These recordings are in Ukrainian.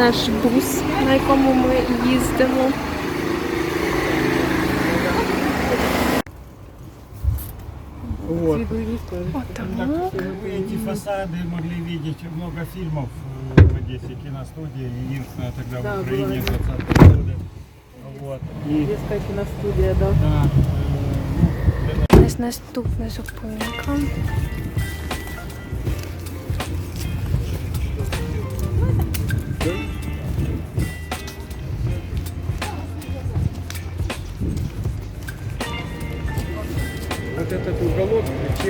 наш бус, на якому ми їздимо. Вот. Отак. Так, вы эти фасады могли видеть много фильмов э, в Одессе, киностудия, единственная тогда в Украине 20 года. Вот. И Одесская киностудия, да. да, э, ну, У нас наступна зупинка.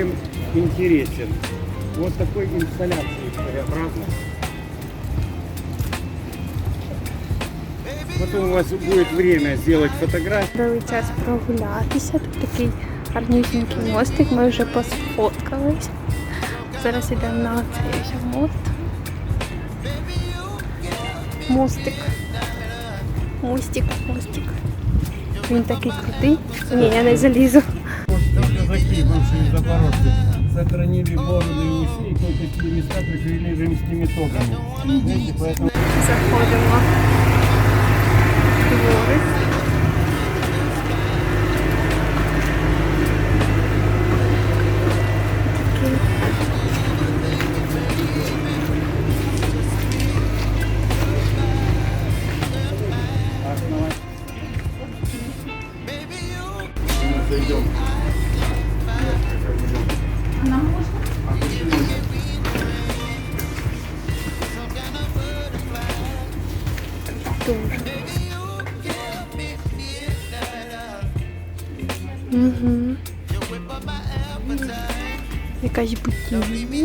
уголок чем интересен. Вот такой инсталляции своеобразной. Потом у вас будет время сделать фотографию. Дали час прогулятися. Тут такий гарнюсінький мостик. Ми вже посфоткались. Зараз йдемо на цей вже мост. Мостик. Мостик, мостик. Він такий крутий. Ні, я не залізу. Казаки, бывшие запорожцы, сохранили бороды и усы, и кое-какие места прикрыли римскими тогами. Знаете, поэтому Дворик.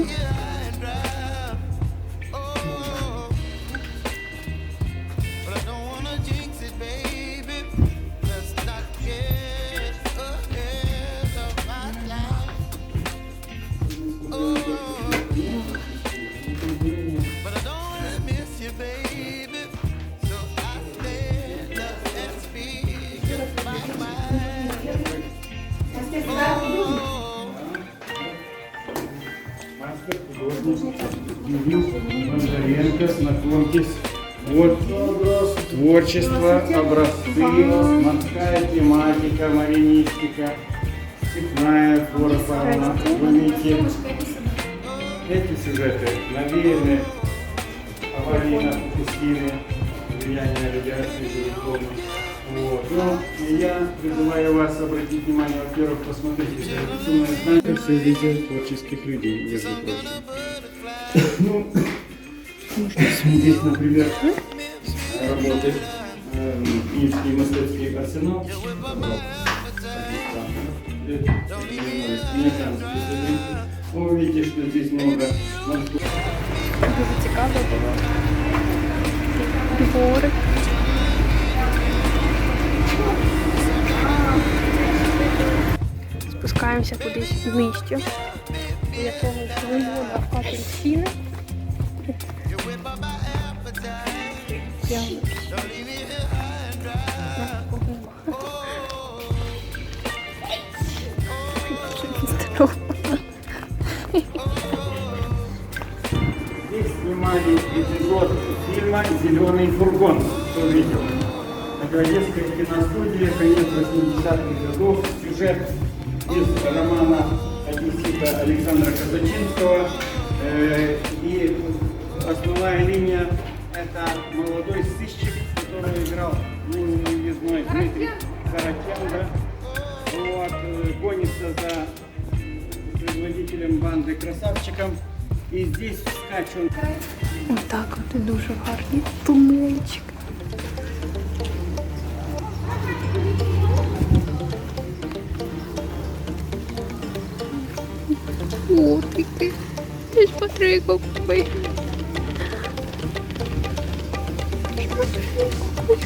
Yeah. Бондаренко, знакомьтесь. Вот творчество, образцы, морская тематика, маринистика, степная флора, фауна. Видите, эти сюжеты навеяны аварийно-фукусины, влияние радиации безусловно. Вот. Но я призываю вас обратить внимание, во-первых, посмотрите традиционное знание все видео творческих людей, между прочим. Ну, здесь, например, работы э, Киевский мастерский арсенал. Вы видите, что здесь много морского Дуже цікаво було. Дворик. Спускаємося кудись в місті. Для того, що вивода апельсини. Здесь снимали эпизод фильма «Зеленый фургон». Кто видел? Это Одесская киностудия, конец 80-х годов. Сюжет из романа одессита Александра Казачинского. Э, И основная линия – это молодой сыщик, который играл ну, невъездной Дмитрий Каратян, да? Вот, э, гонится за предводителем банды красавчиком. И здесь скачут Отак от і дуже гарний тунельчик. Ты смотри, какой. Смотри, какой.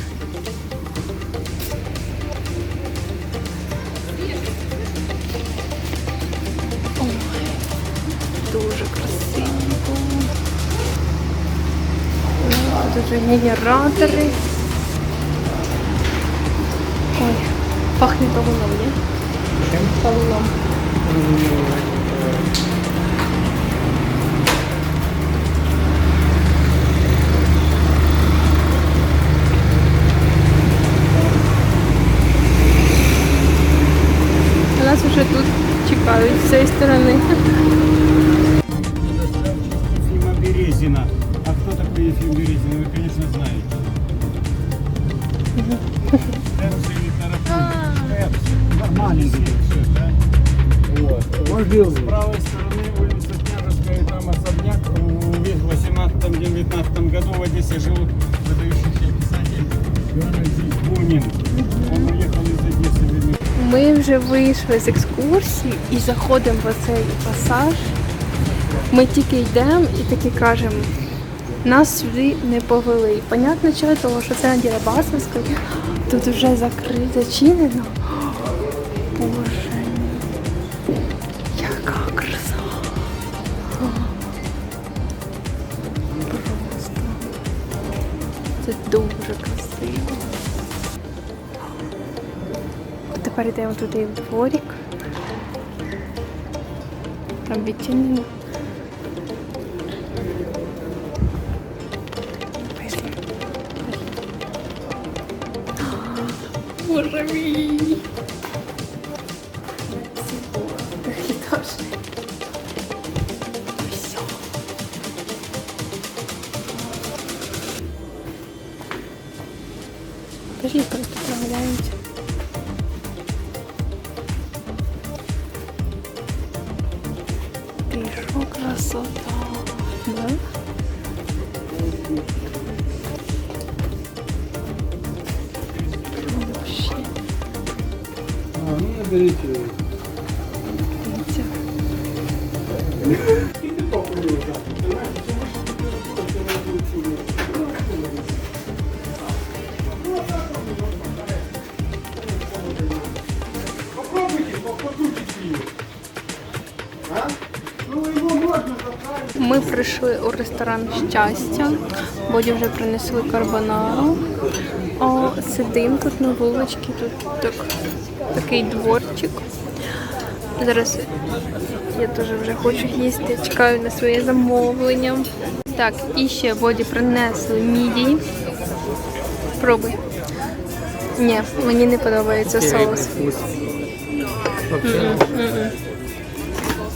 Ой, дуже красиво. Тут вже генератори. Ой, пахне давно, ні? Чем? чекають з цієї сторони. Ефима Березина. А кто такой Ефим Березин? Вы, конечно, знаете. Пепси или Тарапун? Пепси. Маленький все, да? Вот. Могилы. С правой стороны улица Княжеская, и там особняк. В 18-19 году в Одессе жил выдающийся писатель Георгий Бунин. Ми вже вийшли з екскурсії і заходимо в цей пасаж. Ми тільки йдемо і таки кажемо, нас сюди не повели. Понятно, чого, тому що це на Дірабасовській. Тут вже закрите, зачинено. йдемо туди в дворик. Там відчинено. Пішли. Боже мій. Ми прийшли у ресторан щастя. Боді вже принесли карбонару. О, сидимо тут на вуличці, тут так, такий дворчик. Зараз я теж вже хочу їсти, чекаю на своє замовлення. Так, і ще Боді принесли мідії. Пробуй. Ні, мені не подобається соус.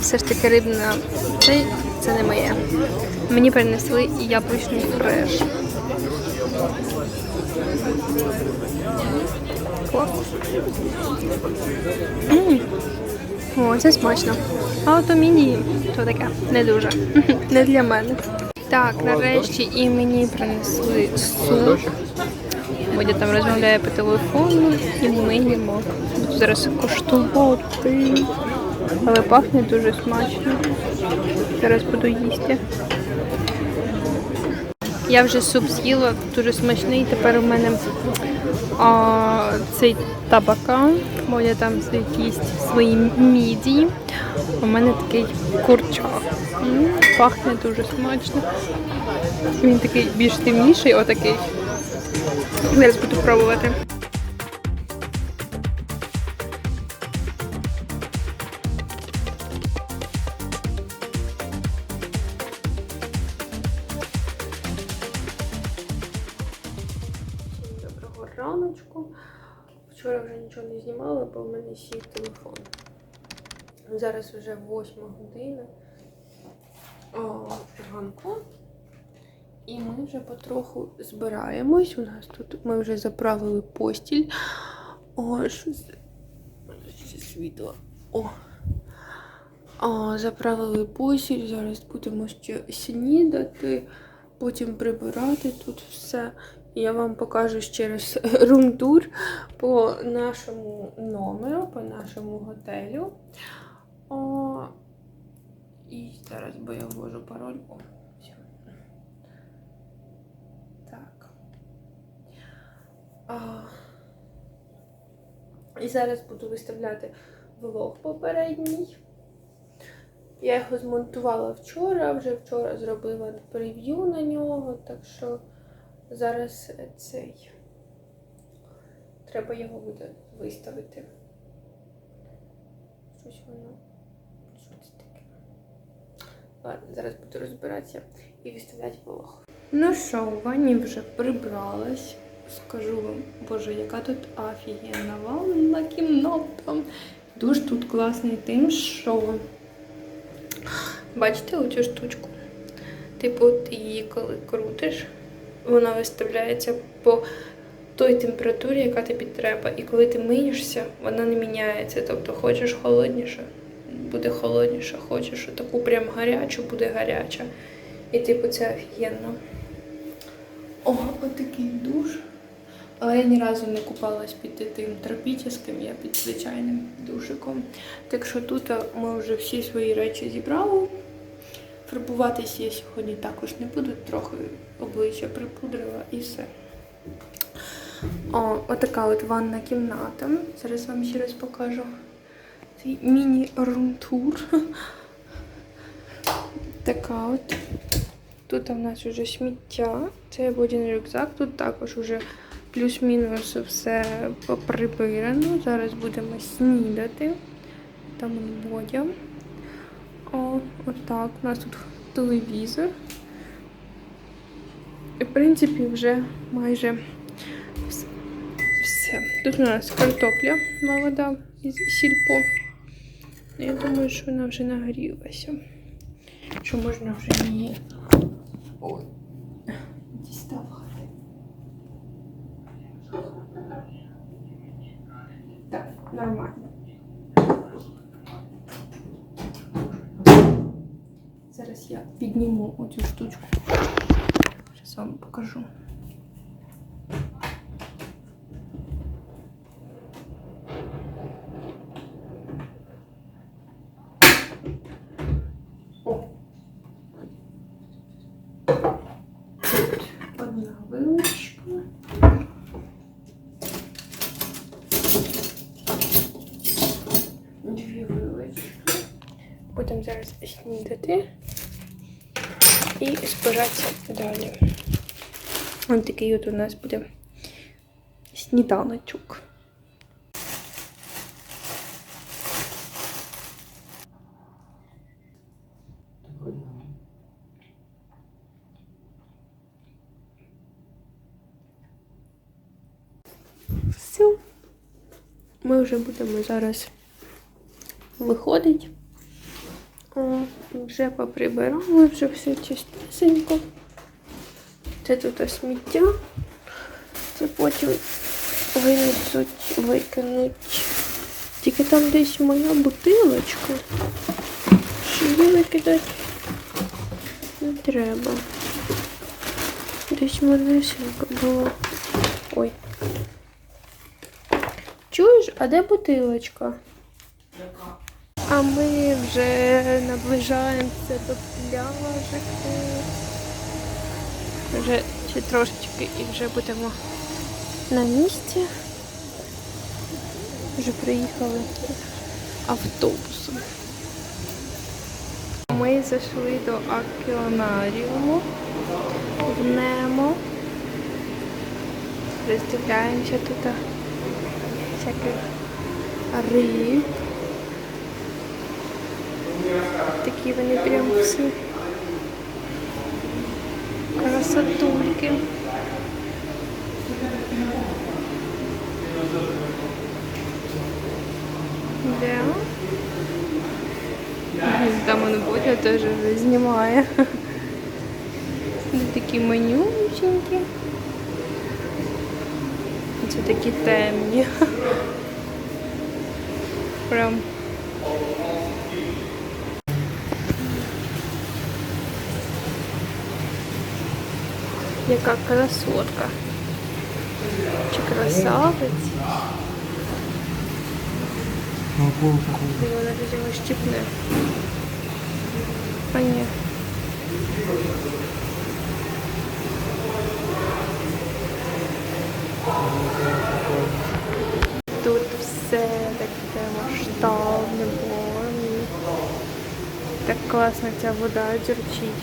Все ж таки рибна це, це не моє. Мені принесли яблучний фреш. О, це смачно. А от то таке не дуже. Не для мене. Так, нарешті і мені принесли суп. Бодя там розмовляє по телефону і ми їмо. Зараз коштувати. Але пахне дуже смачно. Зараз буду їсти. Я вже суп з'їла, дуже смачний. Тепер у мене а, цей табакан. Бодя там сидить їсть свої мідії. У мене такий курчак. Пахне дуже смачно. Він такий більш темніший, отакий. Зараз буду пробувати. Раночку. Вчора вже нічого не знімала, бо в мене сів телефон. Зараз вже 8 година ранку. І ми вже потроху збираємось. У нас тут ми вже заправили постіль. О, що світло. О. О, заправили постіль. Зараз будемо ще снідати, потім прибирати тут все. Я вам покажу ще раз рум-тур по нашому номеру, по нашому готелю. О, і зараз, бо я ввожу пароль. О, все. Так. А, і зараз буду виставляти влог попередній. Я його змонтувала вчора, вже вчора зробила прев'ю на нього, так що зараз цей. Треба його буде виставити. Щось воно. Що це таке? Ладно, зараз буду розбиратися і виставляти вологу. Ну що, у ванні вже прибралась. Скажу вам, боже, яка тут офігенна ванна кімната. Душ тут класний тим, що бачите оцю штучку? Типу, ти її коли крутиш, вона виставляється по той температурі, яка тобі треба. І коли ти миєшся, вона не міняється. Тобто, хочеш холодніше, буде холодніше, хочеш таку прям гарячу, буде гаряча. І типу це офігенно. О, отакий душ. Але я ні разу не купалась під тим тропічним, я під звичайним душиком. Так що тут ми вже всі свої речі зібрали. Фарбуватись я сьогодні також не буду, трохи обличчя припудрила і все. О, отака от ванна кімната. Зараз вам ще раз покажу. Цей міні-рум-тур. Така от. Тут у нас вже сміття. Це водяний рюкзак. Тут також вже плюс-мінус все поприбирано. Зараз будемо снідати. Там он Бодя. О, отак. У нас тут телевізор. І, в принципі, вже майже все. Тут у нас картопля молода із сільпо. Я думаю, що вона вже нагрілася. Що можна вже її. Ой. Дістав. Так, нормально. Зараз я підніму оцю штучку. Зараз вам покажу. О. Тут одна вилочка. Дві вилочки. Будемо зараз снідати і збиратися далі. Ось такий от у нас буде сніданочок. Все. Ми вже будемо зараз виходити. Вже поприбирали, вже все чистесенько. Це тут сміття. Це потім винесуть, викинуть. Тільки там десь моя бутилочка. Що її викидати не треба. Десь манесенька була. Ой. Чуєш, а де бутилочка? А ми вже наближаємося до пляжику. Вже ще трошечки і вже будемо на місці. Вже приїхали автобусом. Ми зайшли до океанаріуму в Немо. Роздивляємося тут всяких риб. Такі вони прям всі красотульки. Да. Там он Бодя теж вже знімає. Вони такі манюсенькі. Це такі темні. Прям Яка красотка. Чи красавець? Ти вона видимо щіпне. А ні. Тут все таке масштабне, боже. Так класно ця вода дзюрчить.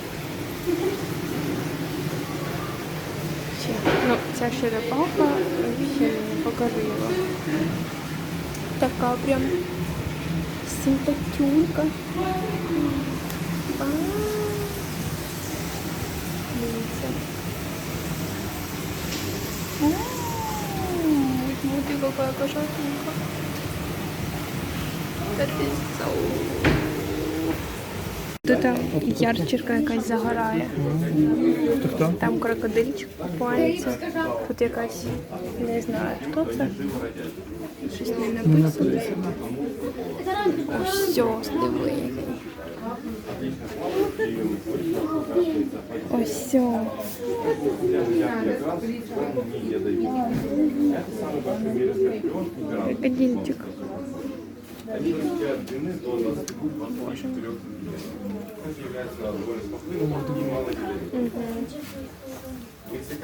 Ще. Ну, ця черепаха покорила. Така прям Симпатюлька. Дивіться. Смотри, какая кошатинка. Ти зау. Тут ярчірка якась загорає. Хто? Там крокодильчик купається. Тут якась, не знаю, хто це. Щось не написано. Ось все, диви. Ось Крокодильчик.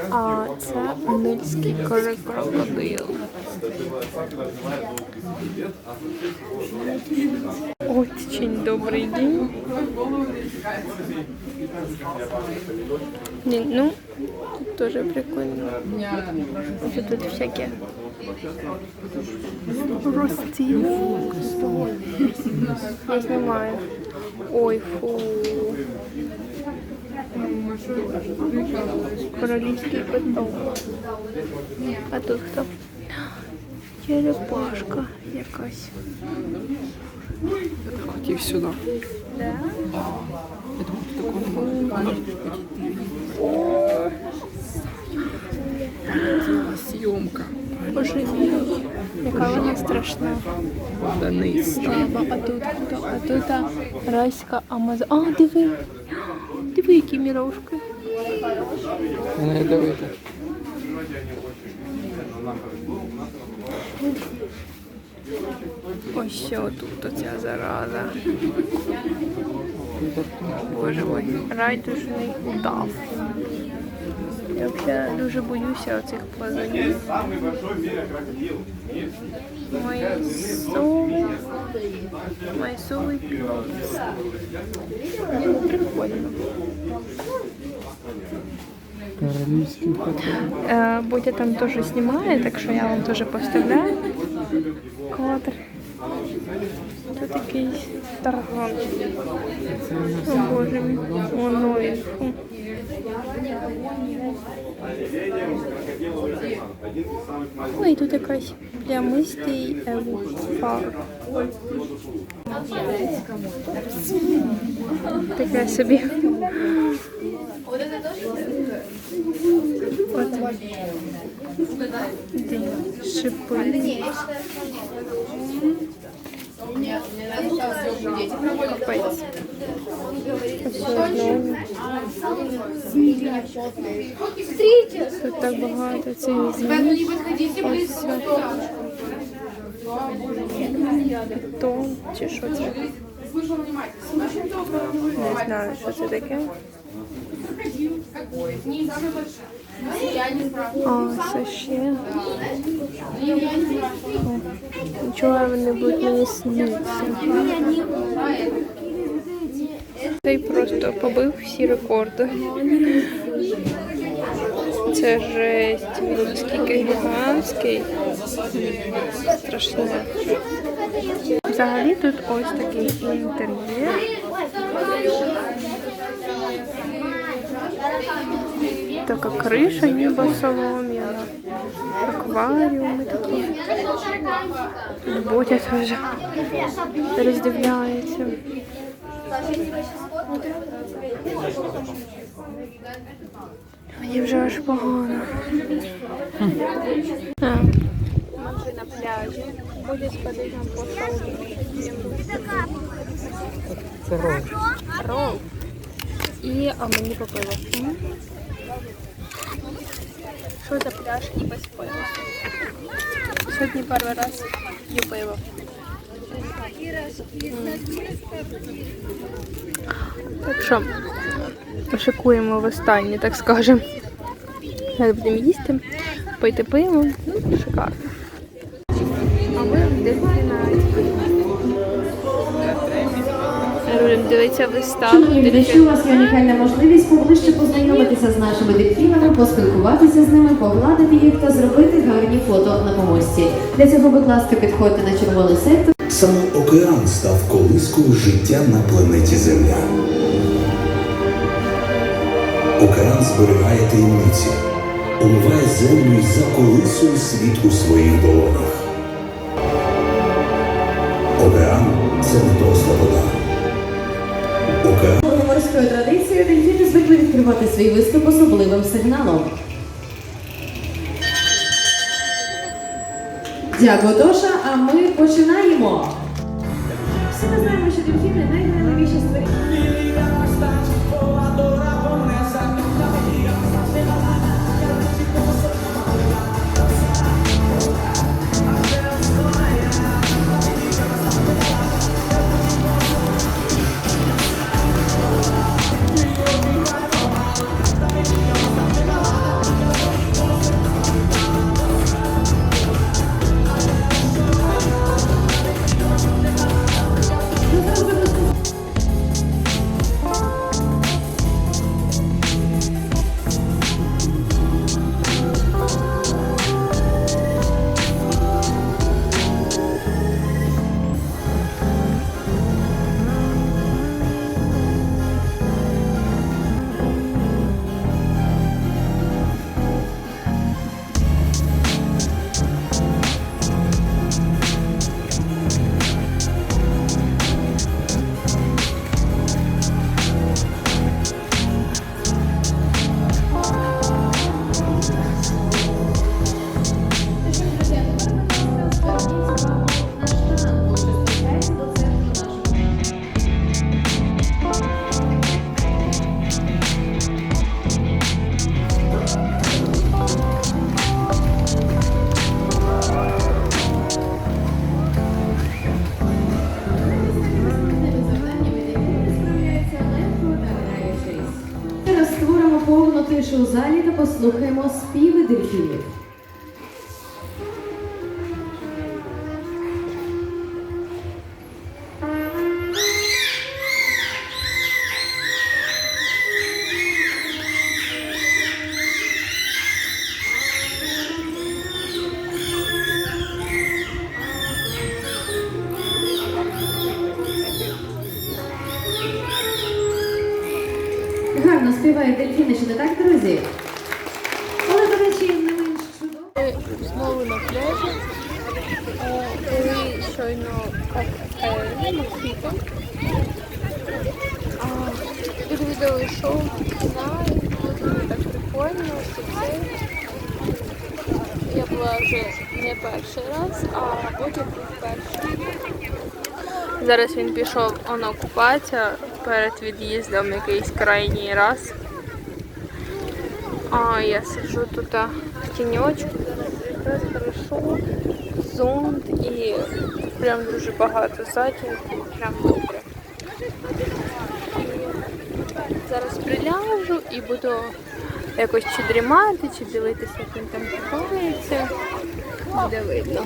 А це нильський крокодил. Очень добрий день. Ну, тоже прикольно. Ось тут всякі ростіни. Я знімаю. Ой, фу. Королівський питок. А тут хто? Черепашка якась. Хотів сюди. Да? Я думав, тут такого немає. Зйомка. Боже мій, яка вона страшна. Денис. Треба, а тут хто? А тут райська Амазон. А, диви. Диви, які мірошки. Не дивити. Ось що тут оця зараза. Боже мой, райдужний удав. Я взагалі дуже боюся оцих плазунів. Майсовий. Майсовий піс. Ну, прикольно. Королівський котел. Бодя там теж знімає, так що я вам теж поставляю кадр. Тут якийсь тарган. О боже мій, воно маленьких. Ой, тут якась плямистий фар. Таке собі. От. Шипи. Тут так багато цих змій. Ось все. Чи що це? Не знаю, що це таке. А, це ще. Нічого вони будуть мені сниться. Цей просто побив всі рекорди. Це жесть. Він скільки гігантський. Страшне. Взагалі тут ось такий інтер'єр. Така криша ніби солом'яна. Акваріуми такі. Тут Бодя теж роздивляється. Мені вже аж погано. Ми на пляжі. Буде сходити нам по. Це рол. Рол. І а мені попило. Що за пляж і без пива? Сьогодні перший раз п'ю пиво. Так що шикуємо в останнє, так скажемо. Зараз будемо їсти, пити пиво. Ну, шикарно. Будемо дивитися виставу. Якщо у вас є унікальна можливість поближче познайомитися з нашими дельфінами, поспілкуватися з ними, погладити їх та зробити гарні фото на помості. Для цього, будь ласка, підходьте на червоний сектор. Саме океан став колискою життя на планеті Земля. Океан зберігає таємниці, омиває землю і заколисує світ у своїх долонях. Океан це не просто вода. Океан За морською традицією дельфіни звикли відкривати свій виступ особливим сигналом. Дякую, Тоша, а ми починаємо. Всі ми знаємо, що дельфіни найграйливіші створіння. Залі та Знову на пляжі. Е, Були щойно коктейлі, мохіто. Відвідали шоу було так прикольно, що це. Я була вже не перший раз, а потім був перший. Зараз він пішов оно купатися перед від'їздом якийсь крайній раз. А я сиджу тут в тіньочку, якраз хорошо, зонт і прям дуже багато затінку, прям добре. І зараз приляжу і буду якось чи дрімати, чи дивитися, як він там купається. Буде видно.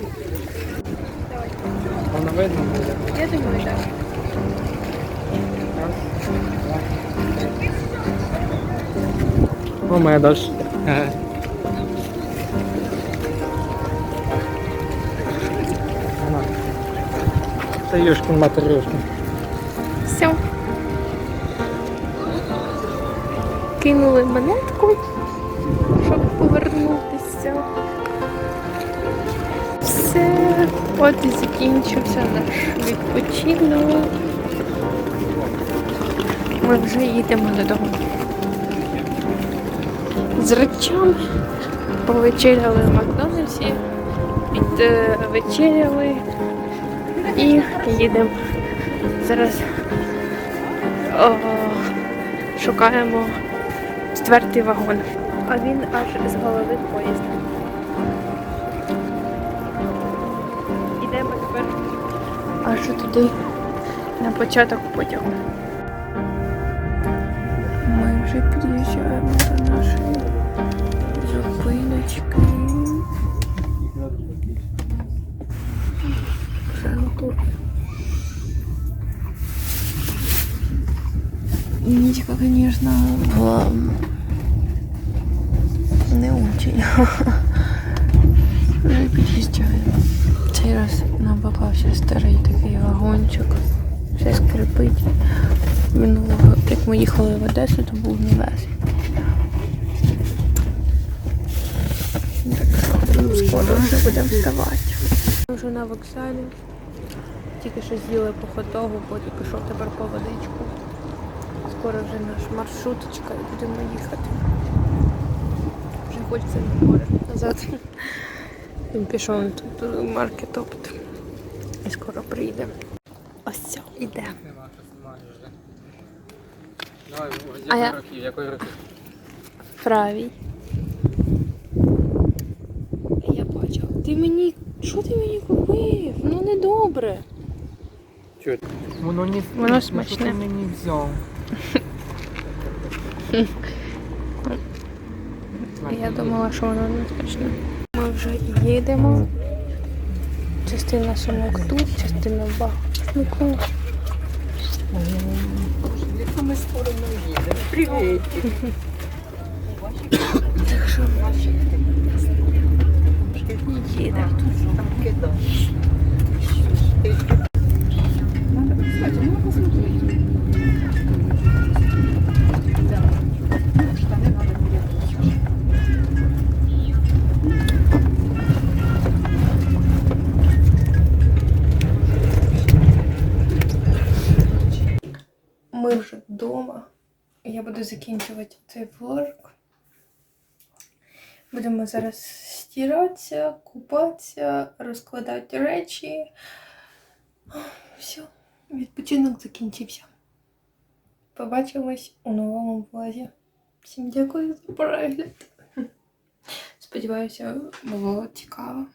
Воно видно буде. Я думаю, так. О, моя дощ. Це Юшкин матрюшкин. Все. Кинули монетку, щоб повернутися. Все, от і закінчився наш відпочинок. Ми вже їдемо додому. З речами повечеряли в Макдональдсі, підвечеряли і їдемо. Зараз о, шукаємо четвертий вагон. А він аж з голови поїзда. Ідемо тепер аж туди на початок потягу. Ми вже під'їжджаємо до нашої зупиночки. Нічка, конечно, была не очень. Вже під'їжджаємо. Цей раз набагато Остався старий такий вагончик. Все скрипить. Минулого, як ми їхали в Одесу, то був. Так скоро вже будемо вставати. Ми вже на вокзалі. Тільки що з'їли по хот-догу, потім пішов тепер по водичку. Скоро вже наш маршруточка і будемо їхати. Вже хочеться на море назад. Він пішов тут маркет опит. І скоро прийде. Ось все, іде. А я- якої роки? Правій. Я бачила. Ти мені. Що ти мені купив? Ну не добре. Воно не Воно смачне. Що ти мені взяв? Я думала, що воно не смачне. Ми вже їдемо. Частина сумок тут, частина в багажнику. Ми скоро не їдемо. Привіт. Будемо зараз стиратися, купатися, розкладати речі. Все, відпочинок закінчився. Побачимось у новому влозі. Всім дякую за перегляд. Сподіваюся, було цікаво.